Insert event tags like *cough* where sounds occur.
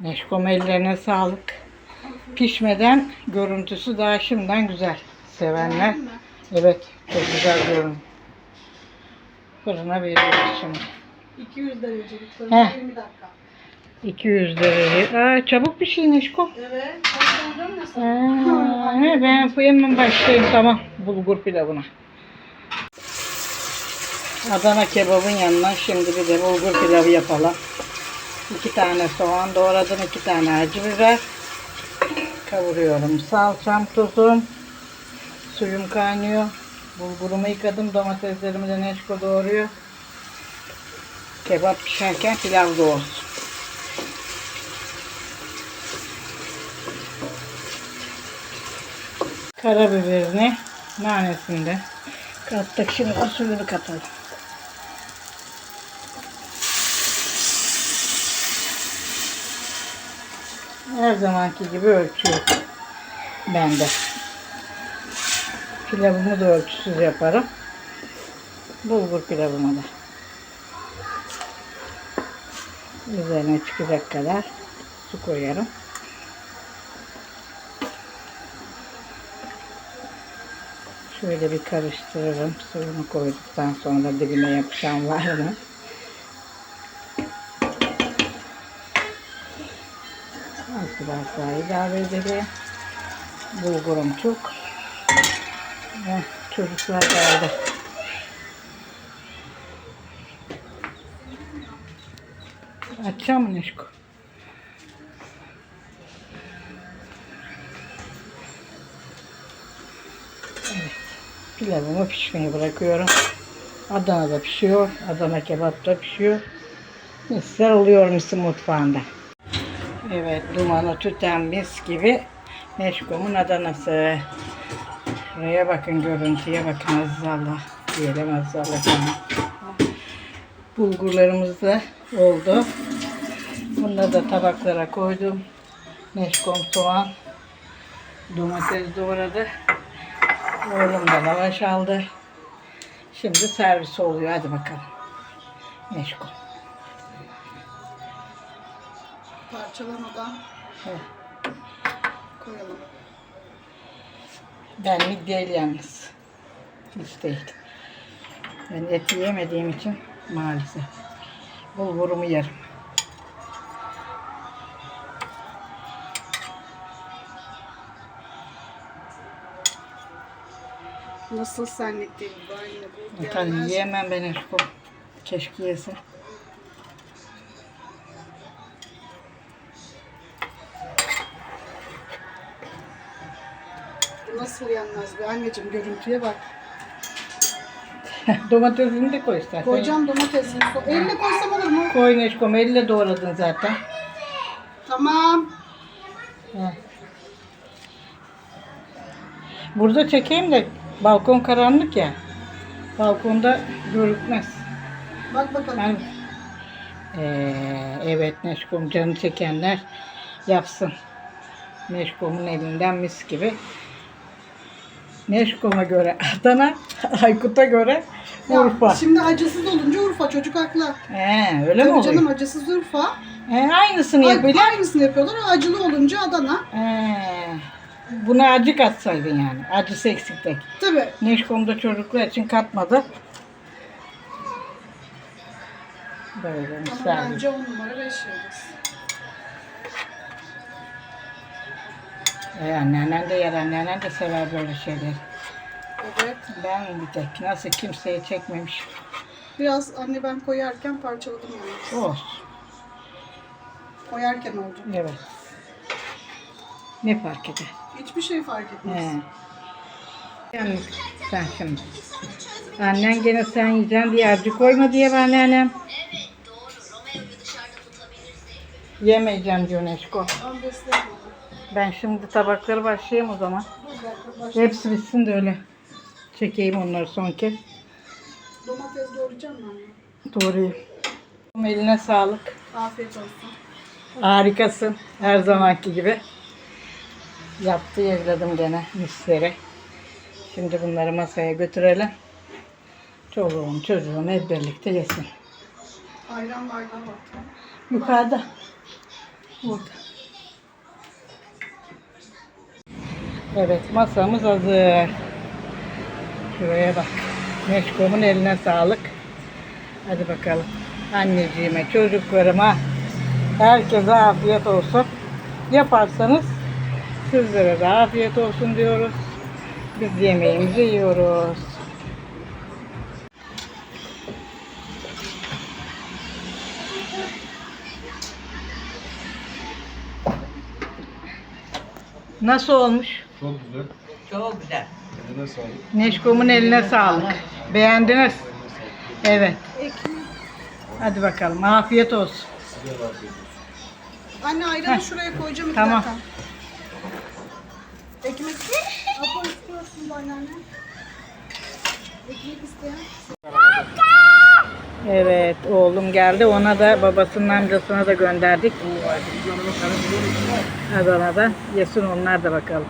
Neşkom ellerine sağlık. Pişmeden görüntüsü daha şimdiden güzel. Sevenler. Evet çok güzel görünüyor. Fırına veriyoruz şimdi. 200 derecelik Heh. fırında 20 dakika. 200 derece. Aa, çabuk bir şey Neşkom. Evet. Sana. he, ben hemen başlayayım tamam bulgur pilavına. Adana kebabın yanına şimdi bir de bulgur pilavı yapalım. İki tane soğan doğradım, iki tane acı biber. Kavuruyorum. Salçam, tuzum, suyum kaynıyor. Bulgurumu yıkadım, domateslerimi de neşko doğruyor. Kebap pişerken pilav da olsun. Karabiberini, nanesini de kattık. Şimdi suyunu katalım. Her zamanki gibi ölçü yok bende. Pilavımı da ölçüsüz yaparım. Bulgur pilavımı da. Üzerine çıkacak kadar su koyarım. Şöyle bir karıştırırım. Suyunu koyduktan sonra dibine yapışan var mı? Biraz daha ilave edelim. Bulgurum çok. Ve çocuklar geldi. Açacağım mı Neşko? Pilavımı pişmeye bırakıyorum. Adana'da pişiyor. Adana kebap da pişiyor. Misler oluyor misin mutfağında. Evet dumanı tüten mis gibi Neşkom'un Adana'sı. Şuraya bakın görüntüye bakın Azizallah. Diyelim Azizallah sana. Bulgurlarımız da oldu. Bunları da tabaklara koydum. Neşkom soğan. Domates doğradı. Oğlum da lavaş aldı. Şimdi servis oluyor. Hadi bakalım. Neşko. Parçalamadan Evet. koyalım. Benlik değil yalnız. Hiç değil. Ben et yemediğim için maalesef. Bulgurumu yerim. Nasıl senlik değil bu aynı bu. Tabii gelmez. yiyemem ben Neşko. Keşke yese. Bu nasıl yenmez be anneciğim görüntüye bak. *laughs* Domatesini de koy istersen. Koyacağım domatesini. So Elle koysam olur mu? Koy Neşkom. Elle doğradın zaten. Tamam. Burada çekeyim de balkon karanlık ya. Balkonda görükmez. Bak bakalım. Ben, Ee, evet Neşkom canı çekenler yapsın. Neşkom'un elinden mis gibi. Neşkom'a göre *laughs* Adana, Aykut'a göre Ya, Urfa. Şimdi acısız olunca Urfa çocuk haklı. He, öyle mi Tabii oluyor? canım acısız Urfa. He, aynısını Ay, yapıyorlar. aynısını yapıyorlar. Acılı olunca Adana. He, buna acı katsaydın yani. Acısı eksik tek. Tabii. Neşkom'da çocuklar için katmadı. Böyle Ama misal. bence 10 numara 5 yıldız. Ee, anneannen de yer, anneannen de sever böyle şeyleri. Evet. Ben bir tek nasıl kimseye çekmemiş. Biraz anne ben koyarken parçaladım yani. Olsun. Koyarken oldu. Evet. Ne fark eder? Hiçbir şey fark etmez. He. Yani sen şimdi. Annen gene sen yiyeceksin diye acı koyma diye ben anneannem. Yemeyeceğim diyor Neşko. Ben beslemiyorum. Ben şimdi tabakları başlayayım o zaman. Hepsi bitsin de öyle çekeyim onları son kez. Domates doğrayacağım anne? Doğrayayım. Eline sağlık. Afiyet olsun. Harikasın. Her zamanki gibi. Yaptı evladım gene misleri. Şimdi bunları masaya götürelim. Çoluğum çocuğum hep birlikte yesin. Ayran bardağı var. Yukarıda. Burada. Evet masamız hazır. Şuraya bak. Meşkom'un eline sağlık. Hadi bakalım. Anneciğime, çocuklarıma, herkese afiyet olsun. Yaparsanız sizlere de afiyet olsun diyoruz. Biz yemeğimizi yiyoruz. Nasıl olmuş? Çok güzel. Çok güzel. Eline sağlık. Neşkom'un eline sağlık. Beğendiniz? Evet. Hadi bakalım. Afiyet olsun. Size de afiyet olsun. Anne ayranı Heh. şuraya koyacağım. Tamam. dakika. Ekmek Apo istiyorsun bana anne. Ekmek isteyen. Evet oğlum geldi. Ona da babasının amcasına da gönderdik. Adana'da. Yesin onlar da bakalım.